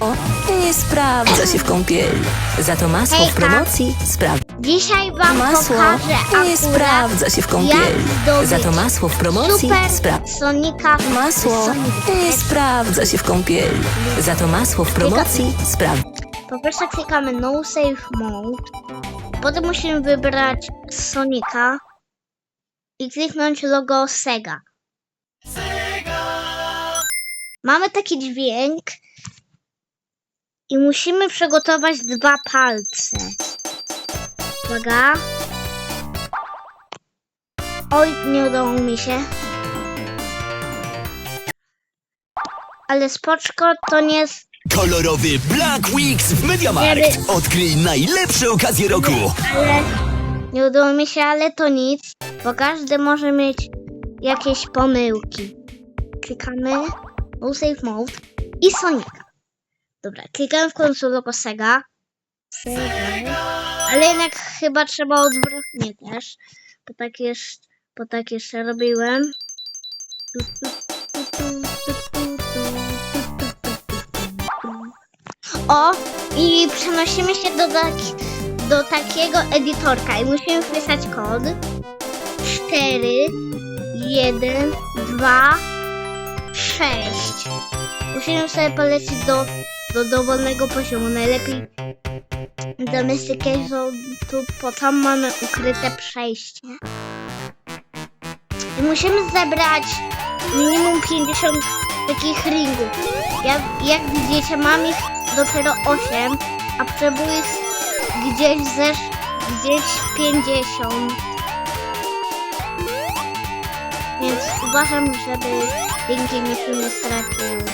O, nie sprawdza się w kąpieli. Za to masło w Hejka. promocji sprawdza. Dzisiaj wam Masło pokażę nie akurat sprawdza się w kąpieli. zdobyć Za to masło w promocji Super sprawdza. Sonika Masło Sonic nie sprawdza się w kąpieli. Za to masło w promocji sprawdza. Po pierwsze klikamy No Save Mode. Potem musimy wybrać Sonika i kliknąć logo Sega. Mamy taki dźwięk i musimy przygotować dwa palce. Uwaga. Oj, nie udało mi się. Ale spoczko to nie jest Kolorowy Black Weeks w Mediamarkt. Odkryj najlepsze okazje roku. ale nie udało mi się, ale to nic, bo każdy może mieć jakieś pomyłki. Klikamy No Save Mode i Sonika. Dobra, klikałem w końcu logo Sega. Ale jednak chyba trzeba odwrotnie też. Bo tak jeszcze, bo tak jeszcze robiłem. O! I przenosimy się do, tak, do takiego edytorka i musimy wpisać kod 4 1 2 6 Musimy sobie polecieć do do dowolnego poziomu. Najlepiej Domestication, tu po tam mamy ukryte przejście. I musimy zebrać minimum 50 takich ringów. Jak, jak widzicie, mam ich dopiero 8, a potrzebuję gdzieś ze gdzieś 50. Więc uważam, żeby ringi się nie straciły.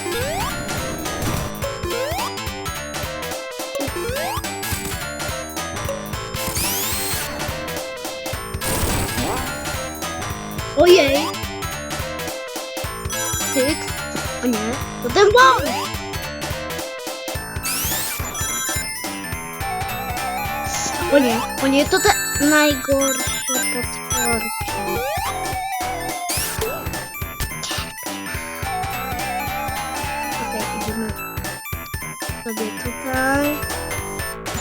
Tyk. O nie, to ten wąż! O nie, o nie, to te najgorsze potworki. Okej, idziemy sobie tutaj.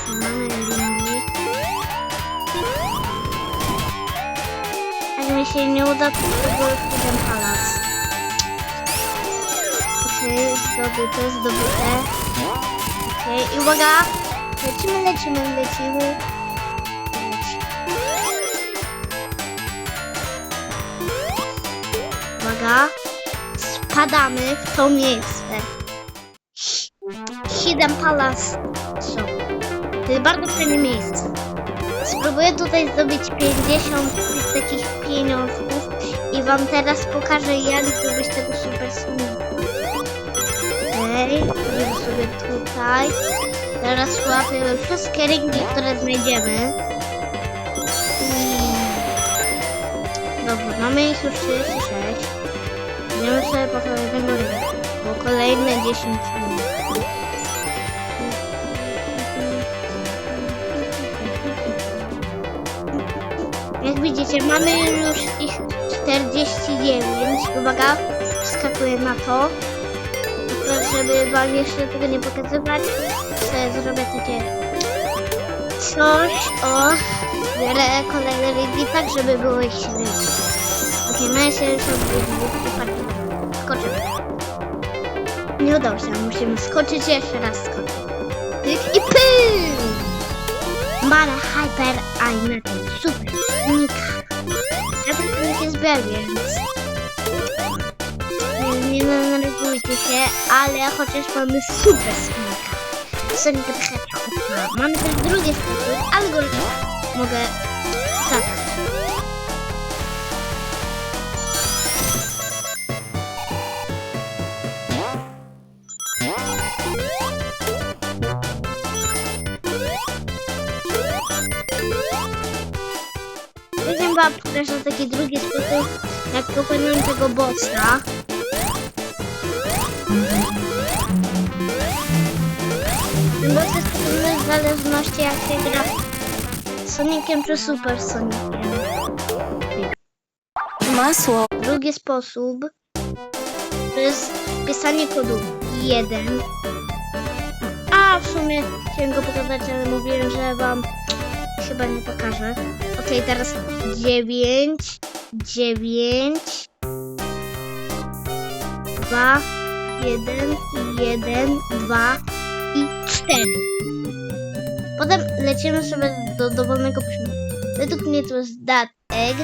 Mamy linii. Jak mi się nie uda, to próbuję ten palas. Okej, zdobyte, zdobyte. Okej, i uwaga! Lecimy, lecimy, lecimy. Uwaga. Spadamy w to miejsce. Hidden Palace Shop. To jest bardzo fajne miejsce. Spróbuję tutaj zdobyć 50 tych takich pieniążków i wam teraz pokażę jak zdobyć tego super sumika. Okay, sobie tutaj. Teraz łapiemy wszystkie ringi, które znajdziemy. I... Dobra, mamy ich już 36. Idziemy sobie po kolejnego ringa, bo kolejne 10 minut. Jak widzicie, mamy już ich 49. Uwaga, wskakuję na to. Tylko żeby wam jeszcze tego nie pokazywać, sobie zrobię takie coś, o, biorę kolejne ringi tak, żeby było ich 70. Okej, okay, my się już odbyć Skoczymy. Nie udało się, musimy skoczyć jeszcze raz skoczyć. Tyk i pył! Mamy hyper na tym super snika. Ja to nie się zbiera, więc nie, denerwujcie się, ale chociaż mamy super snika. Sonic the Hedgehog. Mamy też drugie sposób, ale go mogę tak. Później wam pokażę taki drugi sposób, jak pokonałem tego bossa. Jest pokonany w zależności jak się gra Soniciem czy Super Soniciem. Masło Drugi sposób to jest pisanie kodu 1, sumie chciałem go pokazać, ale mówiłem, że wam chyba nie pokażę. Okej, teraz 9, 9, 2, 1, 1, 2 i 4. Potem lecimy sobie do dowolnego poziomu. Według mnie to jest that egg.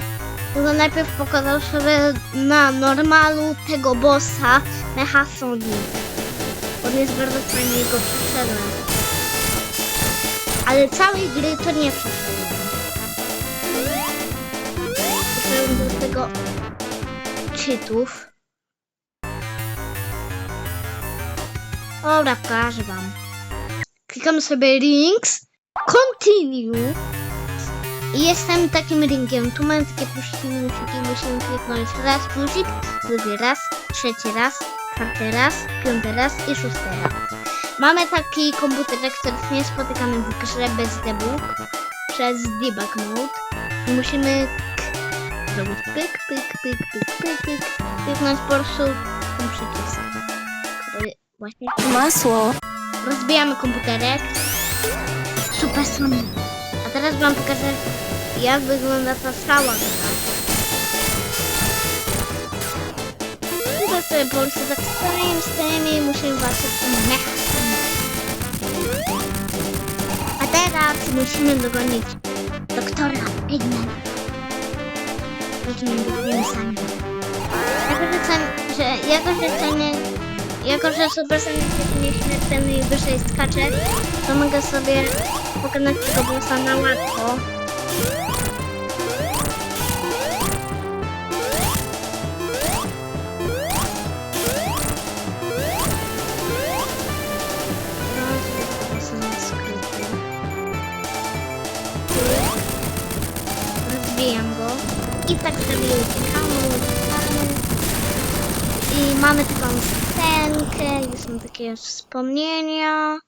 Tylko najpierw pokazał sobie na normalu tego bossa Mecha Sonic. On jest bardzo fajny i go przeszedłem. Ale całej gry to nie przeszedłem. Przeszedłem do tego czytów. Dobra, pokażę wam. Klikam sobie links, continue i jestem takim ringiem. Tu mam takie plusiki, minusiki, musimy kliknąć raz plusik, drugi raz, trzeci raz, czwarty raz, piąty raz i szósty raz. Mamy taki komputerek, który jest niespotykany w grze bez debug przez debug mode. I musimy zrobić pyk, pyk, pyk, pyk, pyk, pyk, kliknąć po prostu ten przycisk, który właśnie Masło. Rozbijamy komputerek. Super Sonic. A teraz wam pokażę, jak wygląda ta gra. Tylko sobie po tak stoimy, stoimy i musimy walczyć z tym mechem. A teraz musimy dogonić doktora Eggmana. Nie dogonimy sami. Że, cen- że, cenię jako, że Sonic jest nieśmiertelny i wyżej skacze, to mogę sobie pokonać tego bossa na łatwo. Rozbijam go i tak sobie uciekamy. I mamy taką scenkę, i są takie wspomnienia.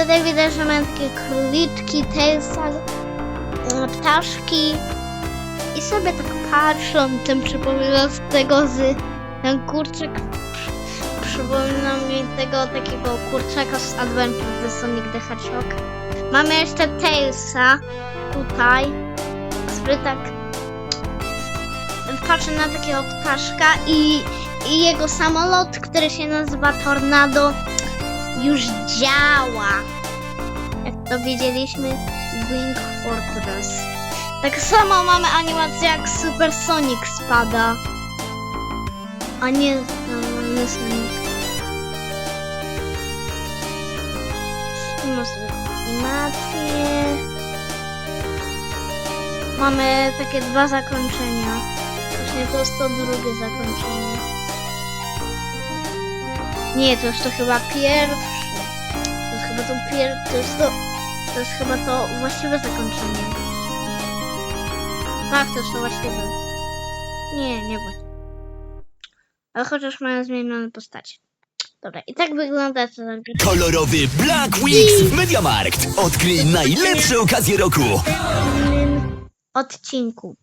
Tutaj widać, że mamy takie króliczki, Tailsa, e, ptaszki. I sobie tak patrzą, ten przypomina z tego z ten kurczak przy- przypomina mi tego takiego kurczaka z Adventure the Sonic the Hedgehog. Mamy jeszcze Tailsa tutaj który tak patrzy na takiego ptaszka i, i jego samolot, który się nazywa Tornado, już działa. Jak to wiedzieliśmy, Wing Fortress. Tak samo mamy animację jak Super Sonic spada. A nie normalny Sonic. Tu masz animację. Mamy takie dwa zakończenia. Właśnie to jest to drugie zakończenie. Nie, to jest to chyba pierwsze. To jest chyba to pier... To jest to... To jest chyba to właściwe zakończenie. Tak, to jest to właściwe. Nie, nie właściwe. Ale chociaż mają zmienione postacie. Dobra, i tak wygląda to zakończenie. Kolorowy Black Weeks w Mediamarkt. Odkryj najlepsze okazje roku. Odcinku.